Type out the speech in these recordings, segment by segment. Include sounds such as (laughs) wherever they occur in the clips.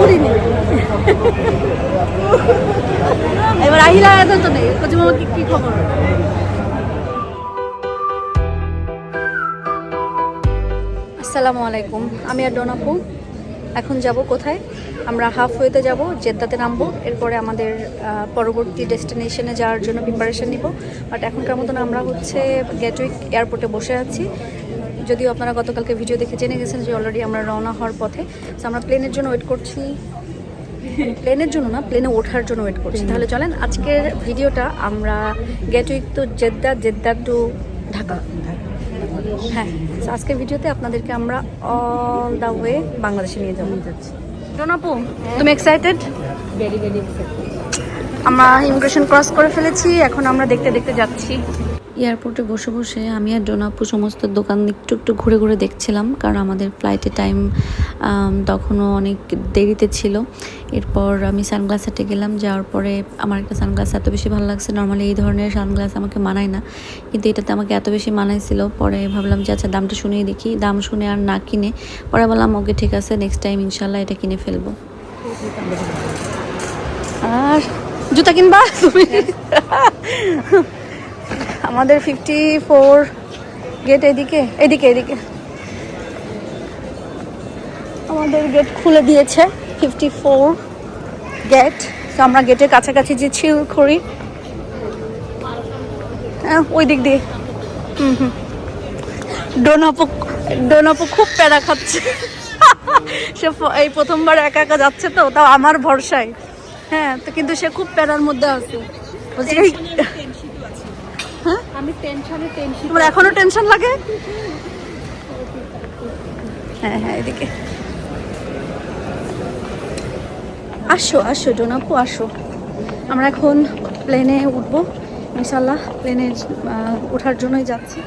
ঘুরিনি এবার আহিলা এত তো নেই। মামা কি খবর? আসসালামু আলাইকুম। আমি আর ডোনাপু এখন যাব কোথায়? আমরা হাফ ওয়েতে যাব, জেদ্দাতে নামবো। এরপরে আমাদের পরবর্তী ডেস্টিনেশনে যাওয়ার জন্য প্রিপারেশন নিব। বাট এখনকার মতন আমরা হচ্ছে গেটউইক এয়ারপোর্টে বসে আছি। যদিও আপনারা গতকালকে ভিডিও দেখে জেনে গেছেন যে অলরেডি আমরা রওনা হওয়ার পথে। তো আমরা প্লেনের জন্য ওয়েট করছি। প্লেনের জন্য না প্লেনে ওঠার জন্য ওয়েট করছি। তাহলে চলেন আজকের ভিডিওটা আমরা Gatwick to Jeddah Jeddah to Dhaka. হ্যাঁ আজকের ভিডিওতে আপনাদেরকে আমরা অল দ্য ওয়ে বাংলাদেশে নিয়ে যাব। ডোনাপু তুমি এক্সাইটেড ভেরি ভেরি আমরা ইমিগ্রেশন ক্রস করে ফেলেছি এখন আমরা দেখতে দেখতে যাচ্ছি। এয়ারপোর্টে বসে বসে আমি আর ডোনাপু সমস্ত দোকান একটু একটু ঘুরে ঘুরে দেখছিলাম, কারণ আমাদের ফ্লাইটের টাইম তখনও অনেক দেরিতে ছিল। এরপর আমি সানগ্লাস হাটে গেলাম, যাওয়ার পরে আমার একটা সানগ্লাস এত বেশি ভালো লাগছে নর্মালি এই ধরনের সানগ্লাস আমাকে মানায় না, কিন্তু এটাতে আমাকে এত বেশি মানাইছিল। পরে ভাবলাম যে আচ্ছা দামটা শুনেই দেখি। দাম শুনে আর না কিনে, পরে বললাম, ওকে, ঠিক আছে নেক্সট টাইম ইনশাল্লাহ এটা কিনে ফেলব। আর জুতা কিনবা? তুমি? আমাদের ফিফটি ফোর গেট এদিকে এদিকে এদিকে। আমাদের গেট খুলে দিয়েছে ফিফটি ফোর গেট তো আমরা গেটের কাছাকাছি যে ছিল করি। হ্যাঁ, ওই দিক দিয়ে। হুম হুম। ডোনাপো ডোনাপো খুব প্যারা খাচ্ছে। (laughs) সে এই প্রথমবার একা একা যাচ্ছে তো তাও আমার ভরসায়। হ্যাঁ তো কিন্তু সে খুব প্যারার মধ্যে আছে। বলছে আমি টেনশনে টেনশন তোমার এখনও টেনশন লাগে? হ্যাঁ হ্যাঁ এদিকে। আসো আসো ডোনাপু আসো। আমরা এখন প্লেনে উঠবো। ইনশাল্লাহ প্লেনে ওঠার জন্যই যাচ্ছি।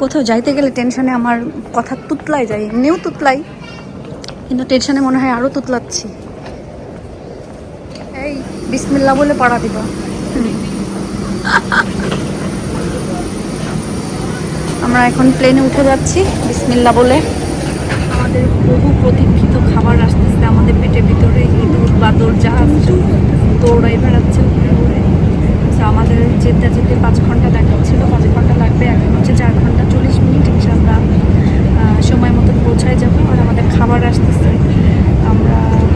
কোথাও যাইতে গেলে টেনশনে আমার কথা তুতলাই যায় এমনিও তুতলাই। কিন্তু টেনশনে মনে হয় আরও তুতলাচ্ছি। এই বিসমিল্লা বলে পাড়া দিব। আমরা এখন প্লেনে উঠে যাচ্ছি বিসমিল্লা বলে আমাদের বহু প্রতীক্ষিত খাবার আসতেছে আমাদের পেটের ভিতরে ইঁদুর বাদর যা আছে দৌড়াই বেড়াচ্ছে ঘুরে ঘুরে তো আমাদের যেতে যেতে পাঁচ ঘন্টা দেখাচ্ছিল পাঁচ ঘন্টা লাগবে এখন হচ্ছে চার ঘন্টা চল্লিশ মিনিট ইনশাল্লাহ আহ, সময় মতন পৌঁছায় যাবো আর আমাদের খাবার আসতেছে আমরা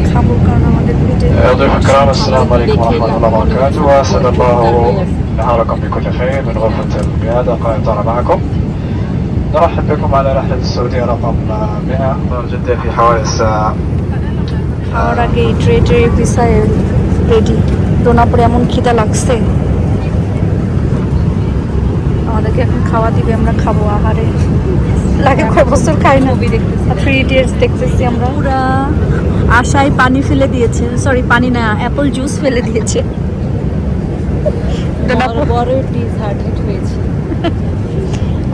খাবো কারণ আমাদের পেটে يا ضيوف الكرام السلام عليكم ورحمة الله وبركاته وأسعد الله نهاركم بكل خير من غرفة القيادة قائدنا معكم نرحب بكم على رحلة السعودية رقم 100 من جدة في حوالي الساعة খাওয়ার আগে ট্রে ট্রে পিসায় রেডি দোনাপুরে এমন খিদা লাগছে আমাদেরকে এখন খাওয়া দিবে আমরা খাবো আহারে লাগে কয় বছর খাই না থ্রি ইডিয়টস দেখতেছি আমরা পুরা আশায় পানি ফেলে দিয়েছে সরি পানি না অ্যাপল জুস ফেলে দিয়েছে দোনাপুর বড় ডিসহার্টেড হয়েছে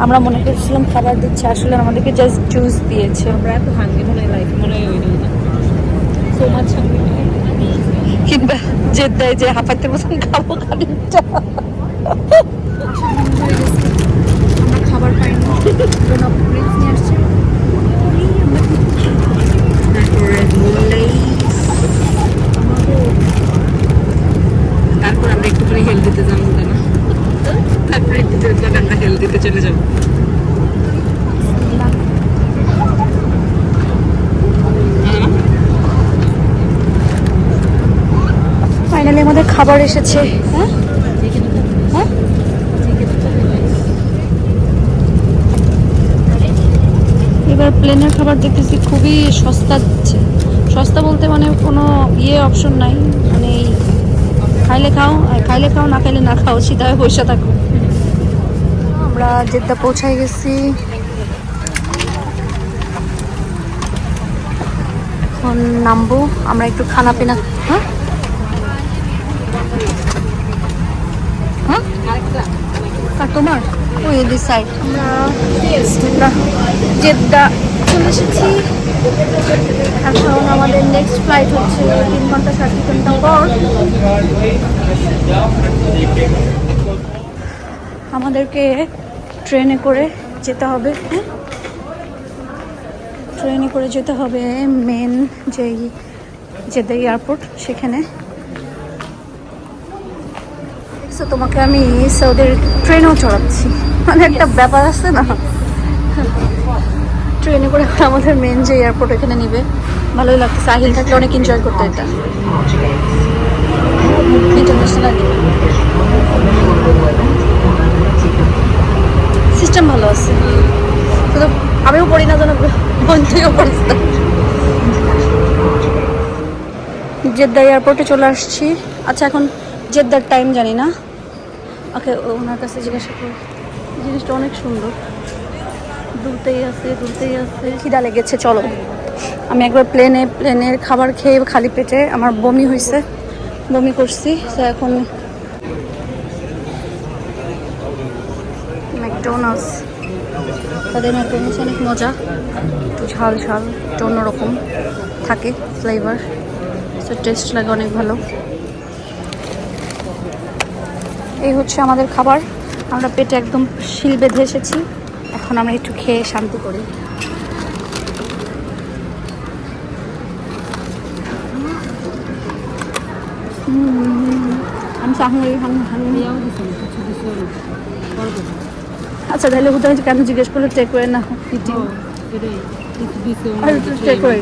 আমরা মনে করছিলাম খাবার দিচ্ছে আসলে আমাদেরকে জাস্ট জুস দিয়েছে। আমরা এত হাঙ্গি মনে হয় লাইফ মনে হয় না সো মাচ হাঙ্গি কিংবা যে দেয় যে হাঁপাইতে মতন খাব খানিকটা। খাবার পাইনি। নিয়ে আসছে? তারপরে আমরা একটু করে হেলদিতে যাব না তারপরে একটু করে আমরা হেলদিতে চলে যাব। ফাইনালি আমাদের খাবার এসেছে। হ্যাঁ? হ্যাঁ? এবার প্লেনের খাবার দেখতেছি খুবই সস্তা দিচ্ছে। সস্তা বলতে মানে কোনো ইয়ে অপশন নাই। খাইলে খাও আর খাইলে খাও না খাইলে না খাও সিধা হয়ে বসে থাকো। আমরা জেদ্দা পৌঁছায় গেছি। এখন নামবো আমরা একটু খানা পিনা হ্যাঁ? হ্যাঁ? তোমার? ওই দিস সাইড জেদ্দা চলে এসেছি। এখন আমাদের নেক্সট ফ্লাইট হচ্ছে তিন ঘণ্টা সাড়ে ঘণ্টা পর। আমাদেরকে ট্রেনে করে যেতে হবে হ্যাঁ? ট্রেনে করে যেতে হবে মেন যেই জেদ্দা এয়ারপোর্ট সেখানে। তোমাকে আমি সৌদির ট্রেনেও চড়াচ্ছি। মানে একটা ব্যাপার আছে না? ট্রেনে করে আমাদের মেন যে এয়ারপোর্ট এখানে নিবে, ভালোই লাগতো সাহিল থাকলে অনেক এনজয় করতে এটা। সিস্টেম ভালো আছে। শুধু আমিও পড়ি না যেন বন্ধুও পড়িস না জেদ্দা এয়ারপোর্টে চলে আসছি। আচ্ছা এখন জেদ্দার টাইম জানি না। ওকে, ওনার কাছে জিজ্ঞাসা করি। জিনিসটা অনেক সুন্দর। দুলতেই আছে দুলতেই আছে। খিদা লেগেছে, চলো। আমি একবার প্লেনে প্লেনের খাবার খেয়ে খালি পেটে আমার বমি হয়েছে বমি করছি, তো এখন ম্যাকডোনাল্ডস তাদের ম্যাকডোনাল্ডস অনেক মজা। একটু ঝাল ঝাল, একটু অন্যরকম থাকে ফ্লেভার সো টেস্ট লাগে অনেক ভালো। এই হচ্ছে আমাদের খাবার। আমরা পেটে একদম শিল বেঁধে এসেছি। এখন আমরা একটু খেয়ে শান্তি করি। আচ্ছা তাহলে হুদাই কেন? জিজ্ঞেস করলে টেক করে না করে।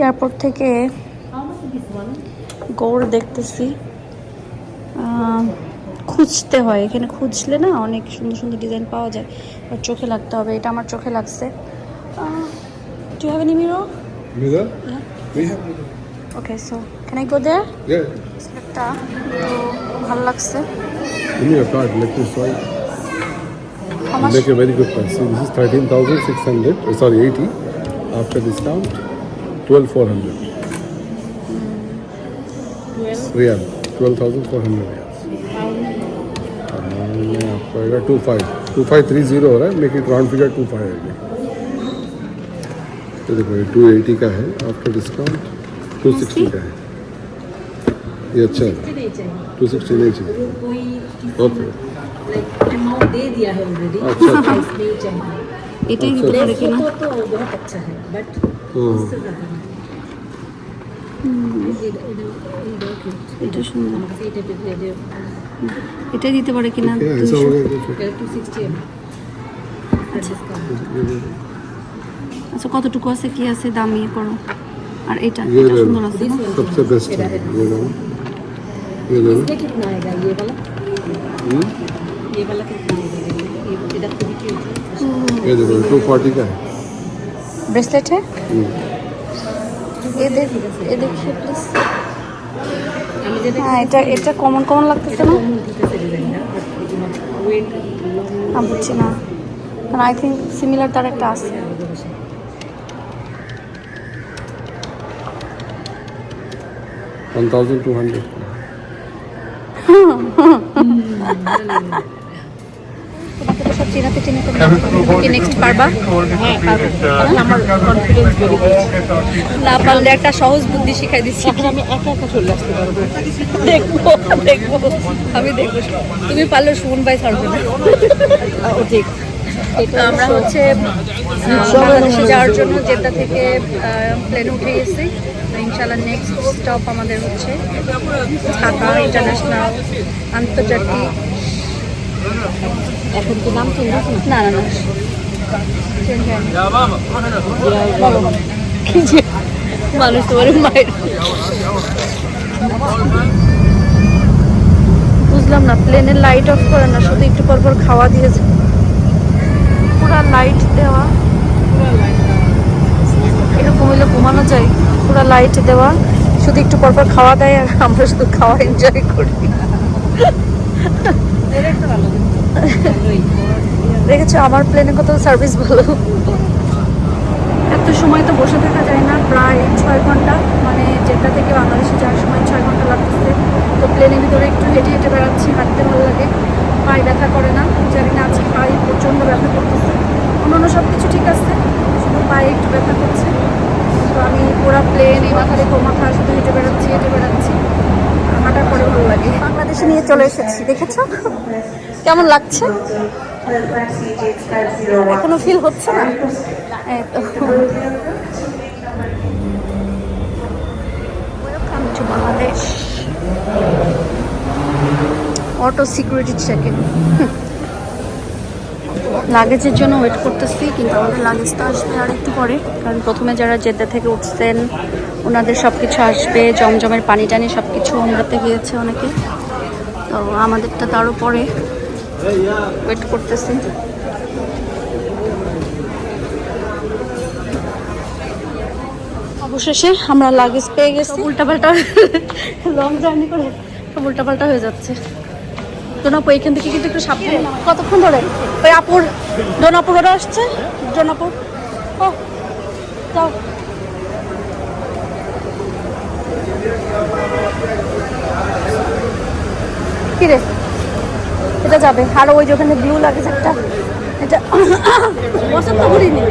এয়ারপোর্ট থেকে গৌড় দেখতেছি। খুঁজতে হয়। এখানে খুঁজলে না অনেক সুন্দর সুন্দর ডিজাইন পাওয়া যায়। আর চোখে লাগতে হবে এটা আমার চোখে লাগছে। Do have any mirror mirror okay so can I go there yes ভালো লাগছে। তুমি আর কার্ড লিখতে চাই Make a very good price. So this is 13,600, uh, sorry, 80. After discount, 12,400. 12? Real, 12,400. riyals. और ये आपको आएगा 25. 2530 हो रहा है. Make it round figure 25 आएगा. तो देखो ये 280 का है आफ्टर डिस्काउंट 260 का है ये अच्छा है 260 नहीं चाहिए कोई ओके अमाउंट दे दिया है ऑलरेडी अच्छा अच्छा प्राइस नहीं चाहिए এটাই নিতে পারে কিনা वो तो बहुत अच्छा है बट हाँ उससे ज़्यादा नहीं इधर- इधर- इधर क्यों? এটা সুন্দর ये टाइप दे दे এটাই দিতে পারে কিনা क्या ऐसा हो गया कुछ टू सिक्सटी है আচ্ছা কতটুকু আছে কি আছে দাম ইয়ে করো আর এটা ये এটা ले সুন্দর लो আছে না? सबसे बेस्ट है ये ले लो ये ले लो इसमें कितना आएगा ये वाला हम्म, ये वाला कितना आएगा ये इधर को भी क्यों ये देखो टू फोर्टी का है ब्रेसलेट है हम्म, এ দেখ এ দেখি প্লিজ আমি যেটা হ্যাঁ এটা এটা কমন কমন লাগতেছে না? না বুঝছি না। কারণ আই থিঙ্ক সিমিলার তার একটা আছে। One thousand two hundred. (laughs) (laughs) তোমাকে তো সব চিনাতে চিনাতে কি নেক্সট পারবা? আমার কনফিডেন্স বেড়ে গেছে না পারলে একটা সহজ বুদ্ধি শিখাই দিচ্ছি। এখন আমি একা একা চলে আসতে পারব। দেখব দেখব। আমি দেখব। তুমি পারলে সুমন ভাই ছাড়বে না। ও ঠিক আমরা হচ্ছে বাংলাদেশে যাওয়ার জন্য জেদ্দা থেকে প্লেনে উঠে গেছি ইনশাল্লাহ নেক্সট স্টপ আমাদের হচ্ছে ঢাকা ইন্টারন্যাশনাল আন্তর্জাতিক এখন নাম চেঞ্জ আছে না না মানুষ তোমার মায়ের। বুঝলাম না প্লেনের লাইট অফ করে না, শুধু একটু পর পর খাওয়া দিয়েছে পুরা লাইট দেওয়া। এরকম হইলে ঘুমানো যায়। পুরা লাইট দেওয়া। শুধু একটু পর পর খাওয়া দেয় আর আমরা শুধু খাওয়া এনজয় করি। দেখেছ আমার প্লেনে কত সার্ভিস ভালো এত সময় তো বসে থাকা যায় না, প্রায় ছয় ঘণ্টা। মানে জেদ্দা থেকে বাংলাদেশে যাওয়ার সময় ছয় ঘণ্টা লাগতেছে। তো প্লেনের ভিতরে একটু হেঁটে হেঁটে বেড়াচ্ছি, হাঁটতে ভালো লাগে। পায়ে ব্যথা করে না, জানি না আজকে পায়ে প্রচণ্ড ব্যথা করতেছে। অন্যান্য সব কিছু ঠিক আছে, শুধু পায়ে একটু ব্যথা করছে। তো আমি পুরো প্লেন এই মাথা রেখে মাথা শুধু হেঁটে বেড়াচ্ছি হেঁটে বেড়াচ্ছি। হাঁটার পরে ভালো লাগে। বাংলাদেশে নিয়ে চলে এসেছি, দেখেছ? কেমন লাগছে? এখনও ফিল হচ্ছে না? বাংলাদেশ অটো সিকিউরিটি চেকিং লাগেজের জন্য ওয়েট করতেছি, কিন্তু আমাদের লাগেজটা আসবে আর একটু পরে, কারণ প্রথমে যারা জেদ্দা থেকে উঠছেন, ওনাদের সব কিছু আসবে, জমজমের পানি টানি সব কিছু ওমরাতে গিয়েছে অনেকে। তো আমাদেরটা তারও পরে ওয়েট করতেছি। অবশেষে আমরা লাগেজ পেয়ে গেছি। উল্টাপাল্টা (laughs) লং জার্নি করে সব উল্টাপাল্টা হয়ে যাচ্ছে। ডোনাপুর এখান থেকে কিন্তু একটু সাবধানে কতক্ষণ ধরে? ওই আপুর ডোনাপুর ওরা আসছে? ডোনাপুর ও, যাও। কিরে? এটা যাবে। আর ওই যে ওখানে ব্লু লাগে একটা। এটা পছন্দ করিনি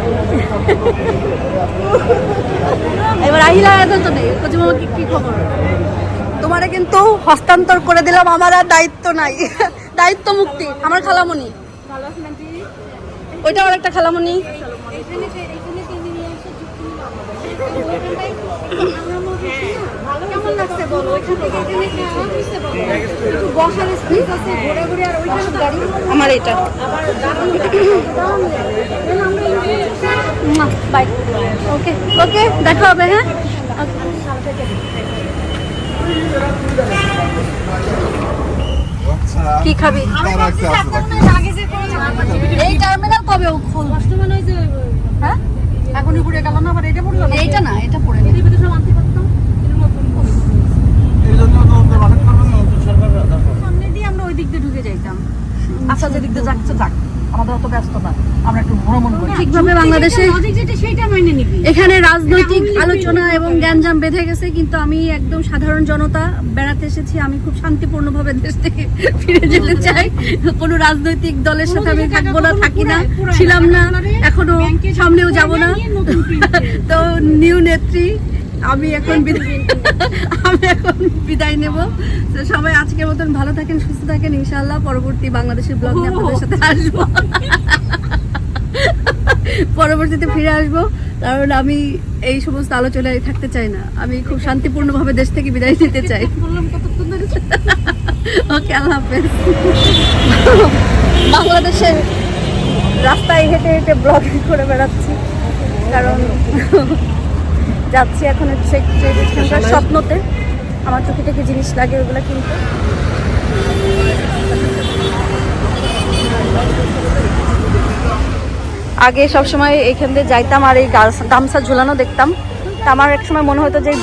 এবার আহিলা এত তো নেই। কচি মামা কি কি খবর? তোমারে কিন্তু হস্তান্তর করে দিলাম আমার আর দায়িত্ব নাই। দায়িত্ব মুক্তি আমার খালামণি ওইটা আমার একটা খালামণি আমার এটা বাই। ওকে ওকে দেখা হবে হ্যাঁ? কি খাবি? এই টার্মিনাল কবে খুলবে? হ্যাঁ? এখনই ঘুরে গেল না। আবার এটা পড়ল না এইটা না এটা পড়ে ভিতরে সব আনতে পারতাম সামনে দিয়ে আমরা ওই দিক দিয়ে ঢুকে যাইতাম। আচ্ছা যেদিক দিয়ে যাচ্ছে যাক। আমাদের অত ব্যস্ত না আমরা একটু ভ্রমণ করি। ঠিকভাবে বাংলাদেশে এখানে রাজনৈতিক আলোচনা এবং গ্যাঞ্জাম বেঁধে গেছে কিন্তু আমি একদম সাধারণ জনতা বেড়াতে এসেছি আমি খুব শান্তিপূর্ণভাবে দেশ থেকে ফিরে যেতে চাই। কোনো রাজনৈতিক দলের সাথে আমি থাকব না থাকি না ছিলাম না এখনও সামনেও যাব না। (laughs) তো নিউ নেত্রী আমি এখন আমি এখন বিদায় নেব। তো সবাই আজকের মতন ভালো থাকেন, সুস্থ থাকেন। ইনশাআল্লাহ পরবর্তী বাংলাদেশের ব্লগ আপনাদের সাথে আসব। পরবর্তীতে ফিরে আসব। কারণ আমি এই সমস্ত আলোচনায় থাকতে চাই না। আমি খুব শান্তিপূর্ণভাবে দেশ থেকে বিদায় নিতে চাই। ওকে, আল্লাহ হাফেজ। বাংলাদেশের রাস্তায় হেঁটে হেঁটে ব্লগিং করে বেড়াচ্ছি। কারণ যাচ্ছি এখন হচ্ছে স্বপ্নতে। আমার চোখে থেকে জিনিস লাগে ওগুলো কিনতে। আগে সব সময় এইখান দিয়ে যাইতাম আর এই গামছা ঝুলানো দেখতাম। তা আমার এক সময় মনে হতো যে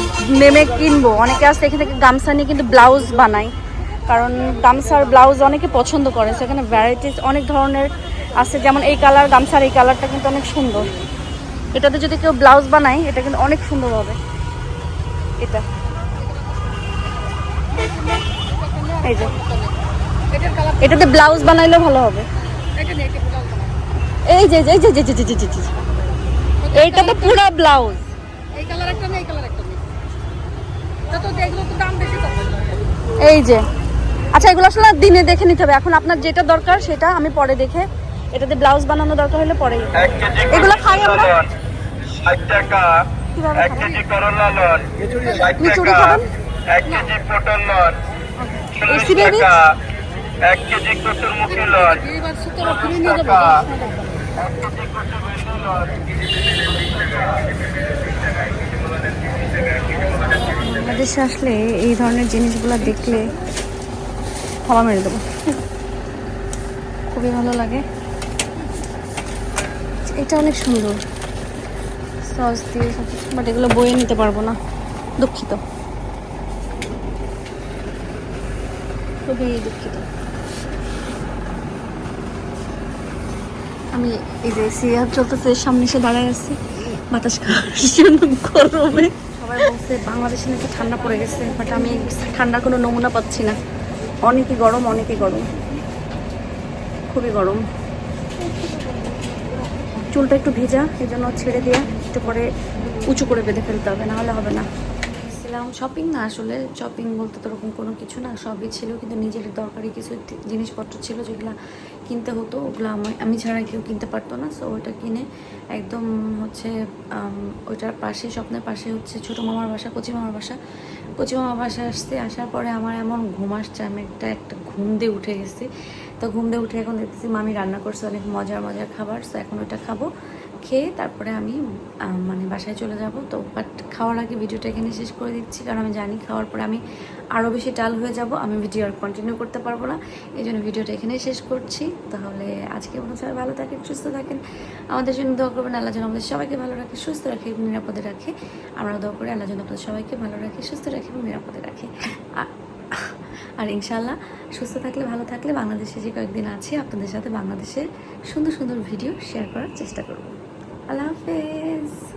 নেমে কিনবো। অনেকে আসছে এখান থেকে গামছা নিয়ে কিন্তু ব্লাউজ বানাই কারণ গামছার ব্লাউজ অনেকে পছন্দ করে। সেখানে ভ্যারাইটিস অনেক ধরনের আছে। যেমন এই কালার গামছার এই কালারটা কিন্তু অনেক সুন্দর। এটাতে যদি কেউ ব্লাউজ বানায় এটা কিন্তু অনেক সুন্দর হবে। এটা। এই যে। এটাতে ব্লাউজ বানাইলেও ভালো হবে। এই যে এই যে এই যে এই যে, এই যে, এই যে, এই এইটা তো পুরো ব্লাউজ। এই কালার একটা নেই এই কালার একটা নেই। তো তো এগুলো তো দাম বেশি এই যে। আচ্ছা এগুলো আসলে দিনে দেখে নিতে হবে। এখন আপনার যেটা দরকার সেটা আমি পরে দেখে এটাতে ব্লাউজ বানানো দরকার হলে পরে এগুলো খাই আমরা? ষাট টাকা এক? কেজি করলা লন ষাট টাকা এক কেজি পটল লন চল্লিশ টাকা এক কেজি কচুরমুখী লন এবার সুতরাং ফিরে নিয়ে যাব। টাকা এক কেজি কচুরমুখী লন বাংলাদেশে আসলে এই ধরনের জিনিসগুলো দেখলে হাওয়া মেরে দেবো। খুবই ভালো লাগে। এটা অনেক সুন্দর। সস দিয়ে বাট এগুলো বয়ে নিতে পারব না, দুঃখিত। খুবই দুঃখিত। আমি এই যে সিরিয়াল চলতেছে, সামনে এসে দাঁড়ায় আছি, বাতাস খাওয়ার জন্য গরমে। সবাই বলছে, বাংলাদেশে নাকি ঠান্ডা পড়ে গেছে বাট আমি ঠান্ডার কোনো নমুনা পাচ্ছি না। অনেকই গরম অনেকই গরম। খুবই গরম। চুলটা একটু ভেজা এই জন্য ছেড়ে দিয়ে। একটু পরে উঁচু করে বেঁধে ফেলতে হবে, নাহলে হবে না। গেছিলাম শপিং না আসলে শপিং বলতে তো ওরকম কোনো কিছু না, সবই ছিল, কিন্তু নিজের দরকারি কিছু জিনিসপত্র ছিল যেগুলো কিনতে হতো, ওগুলো আমি আমি ছাড়া কেউ কিনতে পারতো না সো ওটা কিনে একদম হচ্ছে ওইটার পাশে, স্বপ্নের পাশে হচ্ছে ছোটো মামার বাসা, কচি মামার বাসা। কচি মামার বাসা আসতে, আসার পরে আমার এমন ঘুম আসছে, আমি একটা একটা ঘুম দিয়ে উঠে গেছি। তো ঘুম দিয়ে উঠে এখন দেখতেছি মামি রান্না করছে অনেক মজার মজার খাবার সো এখন ওটা খাব। খেয়ে তারপরে আমি মানে বাসায় চলে যাব। তো বাট খাওয়ার আগে ভিডিওটা এখানে শেষ করে দিচ্ছি, কারণ আমি জানি খাওয়ার পরে আমি আরও বেশি টাল হয়ে যাব, আমি ভিডিও আর কন্টিনিউ করতে পারব না। এই জন্য ভিডিওটা এখানেই শেষ করছি। তাহলে আজকে মনে সবাই ভালো থাকেন, সুস্থ থাকেন। আমাদের জন্য দোয়া করবেন, আল্লাহ যেন আমাদের সবাইকে ভালো রাখে, সুস্থ রাখে এবং নিরাপদে রাখে। আমরা দোয়া করি, আল্লাহ যেন আপনাদের সবাইকে ভালো রাখে, সুস্থ রাখে এবং নিরাপদে রাখে। আর ইনশাল্লাহ সুস্থ থাকলে ভালো থাকলে বাংলাদেশে যে কয়েকদিন আছে, আপনাদের সাথে বাংলাদেশের সুন্দর সুন্দর ভিডিও শেয়ার করার চেষ্টা করব। আল্লাহ হাফেজ।